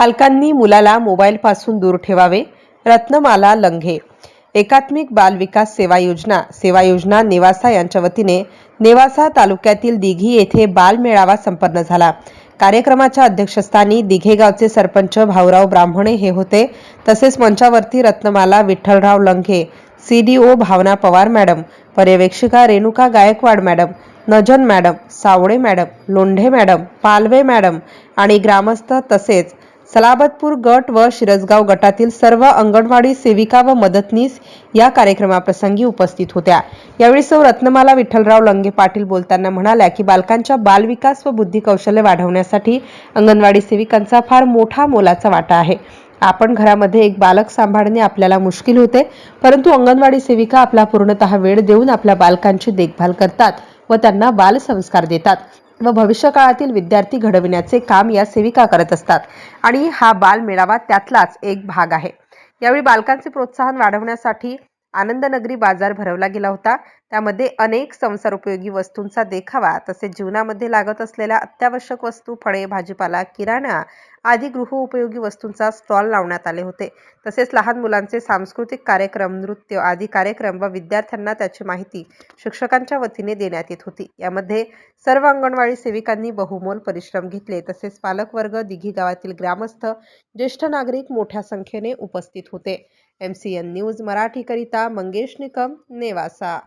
पालकांनी मुलाला मोबाईलपासून दूर ठेवावे. रत्नमाला लंघे. एकात्मिक बाल विकास सेवा योजना सेवा योजना नेवासा यांच्या वतीने नेवासा तालुक्यातील दिघी येथे बाल मेळावा संपन्न झाला. कार्यक्रमाच्या अध्यक्षस्थानी दिघेगावचे सरपंच भाऊराव ब्राह्मणे हे होते. तसेच मंचावरती Ratnamala Vitthalrao Langhe CDO Bhavana Pawar madam पर्यवेक्षिका Renuka Gaikwad madam Najan madam Sawale madam Londhe madam Palve madam आणि ग्रामस्थ तसेच सलाबतपूर गट व शिरसगाव गटातील सर्व अंगणवाडी सेविका व मदतनीस या कार्यक्रमाप्रसंगी उपस्थित होत्या. यावेळी सौ रत्नमाला विठ्ठलराव लंगे पाटील बोलताना म्हणाल्या की बालकांच्या बालविकास व बुद्धी कौशल्य वाढवण्यासाठी अंगणवाडी सेविकांचा फार मोठा मोलाचा वाटा आहे. आपण घरामध्ये एक बालक सांभाळणे आपल्याला मुश्किल होते परंतु अंगणवाडी सेविका आपला पूर्णतः वेळ देऊन आपल्या बालकांची देखभाल करतात व त्यांना बालसंस्कार देतात. व भविष्यकाळातील विद्यार्थी घडविण्याचे काम या सेविका करत असतात. आणि हा बाल मेळावा त्यातलाच एक भाग आहे. यावेळी बालकांचे प्रोत्साहन वाढवण्यासाठी आनंदनगरी बाजार भरवला गेला होता. त्यामध्ये अनेक संसार उपयोगी वस्तूंचा देखावा तसेच जीवनामध्ये लागत असलेल्या अत्यावश्यक वस्तू फळे भाजीपाला किराणा आदी गृहोपयोगी वस्तूंचा स्टॉल लावण्यात आले होते. तसेच लहान मुलांचे सांस्कृतिक कार्यक्रम नृत्य आदी कार्यक्रम व विद्यार्थ्यांना त्याची माहिती शिक्षकांच्या वतीने देण्यात येत होती. यामध्ये सर्व अंगणवाडी सेविकांनी बहुमोल परिश्रम घेतले. तसेच पालकवर्ग दिघी गावातील ग्रामस्थ ज्येष्ठ नागरिक मोठ्या संख्येने उपस्थित होते. एम सी एन न्यूज मराठीकरिता मंगेश निकम नेवासा.